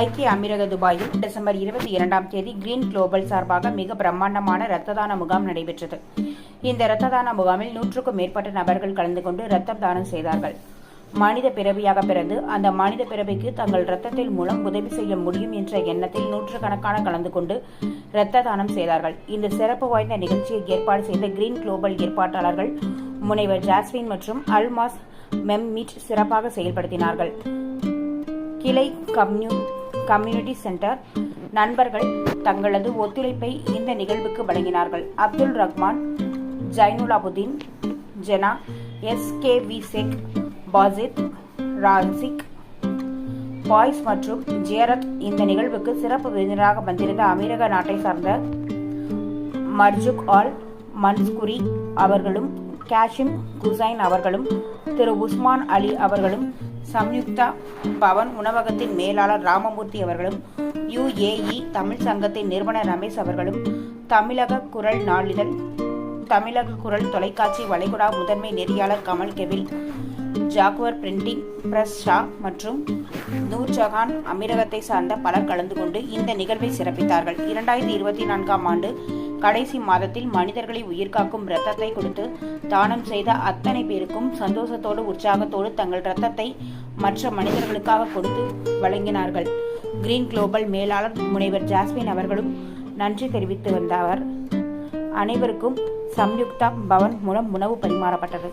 ஐக்கிய அமீரக துபாயில் டிசம்பர் இருபத்தி இரண்டாம் தேதி கிரீன் குளோபல் சார்பாக மிக பிரம்மாண்டமான இரத்த தான முகாம் நடைபெற்றது. இந்த இரத்த தான முகாமில் நூற்றுக்கும் மேற்பட்ட நபர்கள் கலந்து கொண்டு இரத்தம் தானம் செய்தார்கள். மனித பிறவியாக பிறந்து அந்த மனித பிறவிக்கு தங்கள் இரத்தத்தில் மூலம் உதவி செய்ய முடியும் என்ற எண்ணத்தில் நூற்றுக்கணக்கான கலந்து கொண்டு இரத்த தானம் செய்தார்கள். இந்த சிறப்பு வாய்ந்த நிகழ்ச்சியை ஏற்பாடு செய்த கிரீன் குளோபல் ஏற்பாட்டாளர்கள் முனைவர் ஜாஸ்மின் மற்றும் அல்மாஸ் மெம்மிட் சிறப்பாக செயல்படுத்தினார்கள். கிளை கம்யூ கம்யூனிட்டி சென்டர் நண்பர்கள் தங்களது ஒத்துழைப்பை இந்த நிகழ்வுக்கு வழங்கினார்கள். Abdul Rahman Zainulabdeen Jena S K V Sheikh Basith Rasik boys மற்றும் ஜியரத் இந்த நிகழ்வுக்கு சிறப்பு விருந்தினராக வந்திருந்த அமீரக நாட்டை சார்ந்த மர்ஜுக் ஆல் மன்ஸ்குரி அவர்களும் காஷிம் குசைன் அவர்களும் திரு உஸ்மான் அலி அவர்களும் சம்யுக்தா பவன் உணவகத்தின் மேலாளர் ராமமூர்த்தி அவர்களும் யுஏஇ தமிழ் சங்கத்தின் நிறுவனர் ரமேஷ் அவர்களும் தமிழக குரல் நாளிதழ் தமிழக குரல் தொலைக்காட்சி வளைகுடா முதன்மை நெறியாளர் கமல் கெவில் ஜாகுவர் பிரிண்டிங் பிரஸ் ஷா மற்றும் நூர்ஜஹான் அமீரகத்தை சார்ந்த பலர் கலந்து கொண்டு இந்த நிகழ்வை சிறப்பித்தார்கள். இரண்டாயிரத்தி இருபத்தி நான்காம் ஆண்டு கடைசி மாதத்தில் மனிதர்களை உயிர்காக்கும் இரத்தத்தை கொடுத்து தானம் செய்த அத்தனை பேருக்கும் சந்தோஷத்தோடு உற்சாகத்தோடு தங்கள் இரத்தத்தை மற்ற மனிதர்களுக்காக கொடுத்து வழங்கினார்கள். கிரீன் குளோபல் மேலாளர் முனைவர் ஜாஸ்மின் அவர்களும் நன்றி தெரிவித்து வந்த அவர் அனைவருக்கும் சம்யுக்தா பவன் மூலம் உணவு பரிமாறப்பட்டது.